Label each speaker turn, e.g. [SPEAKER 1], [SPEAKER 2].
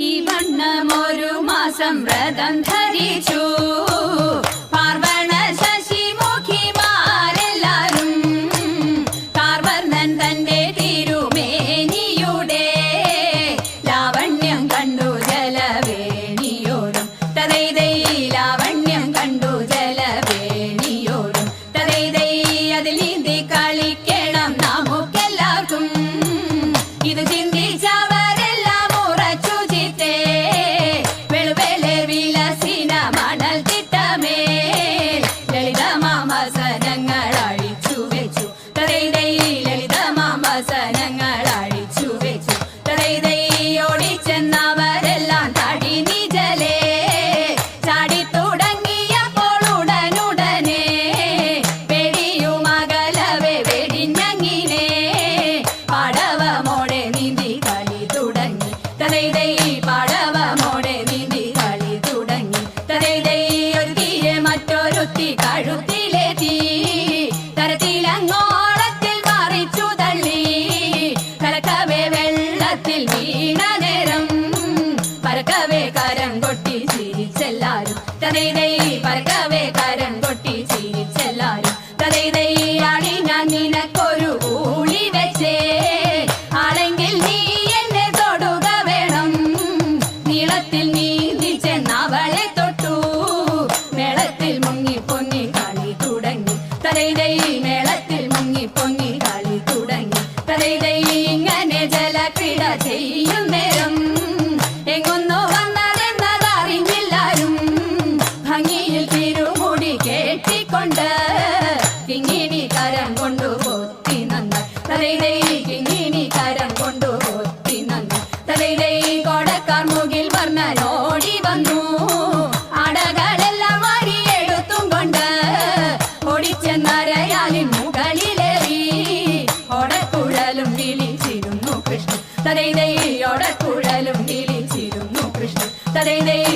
[SPEAKER 1] ഈ വണ്ണമൊരു മാസം വ്രതം ധരിച്ചു. തലത്തിലെത്തി തരത്തിലങ്ങോളത്തിൽ മറിച്ചു തള്ളി. കലക്കവേ വെള്ളത്തിൽ വീണ നേരം. പറക്കവേ കരം കൊട്ടി ചിരിച്ചെല്ലാരും. തതൈ പറക്കവേ കരം കൊട്ടി ചിരിച്ചെല്ലാരും. തതൈ ആടി ഞാൻ നിനക്കൊരു ഊളി വെച്ചേ. മേളത്തിൽ മുങ്ങി തടൈതയിയോടെ കുഴലും കിളിച്ചിരുന്നു കൃഷ്ണൻ. തടൈതയിൽ